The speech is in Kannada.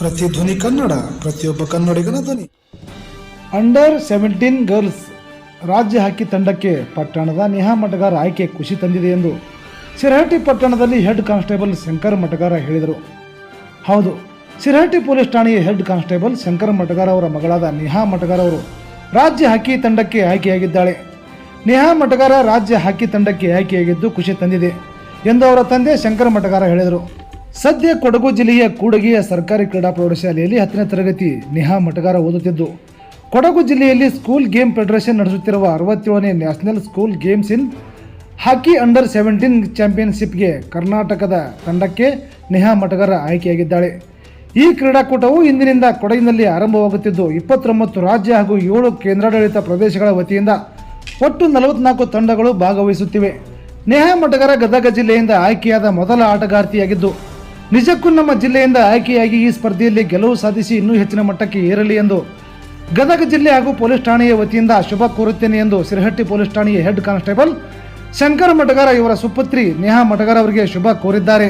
ಪ್ರತಿಧ್ವನಿ ಕನ್ನಡ, ಪ್ರತಿಯೊಬ್ಬ ಕನ್ನಡಿಗನ ಧ್ವನಿ. ಅಂಡರ್ ಸೆವೆಂಟೀನ್ ಗರ್ಲ್ಸ್ ರಾಜ್ಯ ಹಾಕಿ ತಂಡಕ್ಕೆ ಪಟ್ಟಣದ ನೇಹಾ ಮಠಗಾರ ಆಯ್ಕೆ ಖುಷಿ ತಂದಿದೆ ಎಂದು ಸಿರಹಟ್ಟಿ ಪಟ್ಟಣದಲ್ಲಿ ಹೆಡ್ ಕಾನ್ಸ್ಟೇಬಲ್ ಶಂಕರ್ ಮಠಗಾರ ಹೇಳಿದರು. ಹೌದು ಸಿರಹಟ್ಟಿ ಪೊಲೀಸ್ ಠಾಣೆಯ ಹೆಡ್ ಕಾನ್ಸ್ಟೇಬಲ್ ಶಂಕರ್ ಮಠಗಾರ ಅವರ ಮಗಳಾದ ನೇಹಾ ಮಠಗಾರ ಅವರು ರಾಜ್ಯ ಹಾಕಿ ತಂಡಕ್ಕೆ ಆಯ್ಕೆಯಾಗಿದ್ದಾಳೆ. ನೇಹಾ ಮಠಗಾರ ರಾಜ್ಯ ಹಾಕಿ ತಂಡಕ್ಕೆ ಆಯ್ಕೆಯಾಗಿದ್ದು ಖುಷಿ ತಂದಿದೆ ಎಂದು ಅವರ ತಂದೆ ಶಂಕರ ಮಠಗಾರ ಹೇಳಿದರು. ಸದ್ಯ ಕೊಡಗು ಜಿಲ್ಲೆಯ ಕೂಡಗಿಯ ಸರ್ಕಾರಿ ಕ್ರೀಡಾ ಪ್ರೌಢಶಾಲೆಯಲ್ಲಿ ಹತ್ತನೇ ತರಗತಿ ನಿಹಾ ಮಟಗಾರ ಓದುತ್ತಿದ್ದು, ಕೊಡಗು ಜಿಲ್ಲೆಯಲ್ಲಿ ಸ್ಕೂಲ್ ಗೇಮ್ ಫೆಡರೇಷನ್ ನಡೆಸುತ್ತಿರುವ ಅರವತ್ತೇಳನೇ national school games in hockey under seventeen ಚಾಂಪಿಯನ್ಶಿಪ್ಗೆ ಕರ್ನಾಟಕದ ತಂಡಕ್ಕೆ ನೇಹಾ ಮಟಗಾರ ಆಯ್ಕೆಯಾಗಿದ್ದಾಳೆ. ಈ ಕ್ರೀಡಾಕೂಟವು ಇಂದಿನಿಂದ ಕೊಡಗಿನಲ್ಲಿ ಆರಂಭವಾಗುತ್ತಿದ್ದು, ಇಪ್ಪತ್ತೊಂಬತ್ತು ರಾಜ್ಯ ಹಾಗೂ ಏಳು ಕೇಂದ್ರಾಡಳಿತ ಪ್ರದೇಶಗಳ ವತಿಯಿಂದ ಒಟ್ಟು ನಲವತ್ನಾಲ್ಕು ತಂಡಗಳು ಭಾಗವಹಿಸುತ್ತಿವೆ. ನೇಹಾ ಮಟಗಾರ ಗದಗ ಜಿಲ್ಲೆಯಿಂದ ಆಯ್ಕೆಯಾದ ಮೊದಲ ಆಟಗಾರ್ತಿಯಾಗಿದ್ದು ನಿಜಕ್ಕೂ ನಮ್ಮ ಜಿಲ್ಲೆಯಿಂದ ಆಯ್ಕೆಯಾಗಿ ಈ ಸ್ಪರ್ಧೆಯಲ್ಲಿ ಗೆಲುವು ಸಾಧಿಸಿ ಇನ್ನೂ ಹೆಚ್ಚಿನ ಮಟ್ಟಕ್ಕೆ ಏರಲಿ ಎಂದು ಗದಗ ಜಿಲ್ಲೆ ಹಾಗೂ ಪೊಲೀಸ್ ಠಾಣೆಯ ವತಿಯಿಂದ ಶುಭ ಕೋರುತ್ತೇನೆ ಎಂದು ಸಿರಹಟ್ಟಿ ಪೊಲೀಸ್ ಠಾಣೆಯ ಹೆಡ್ ಕಾನ್ಸ್ಟೇಬಲ್ ಶಂಕರ್ ಮಟಗಾರ ಇವರ ಸುಪುತ್ರಿ ನೇಹಾ ಮಟಗಾರ ಅವರಿಗೆ ಶುಭ ಕೋರಿದ್ದಾರೆ.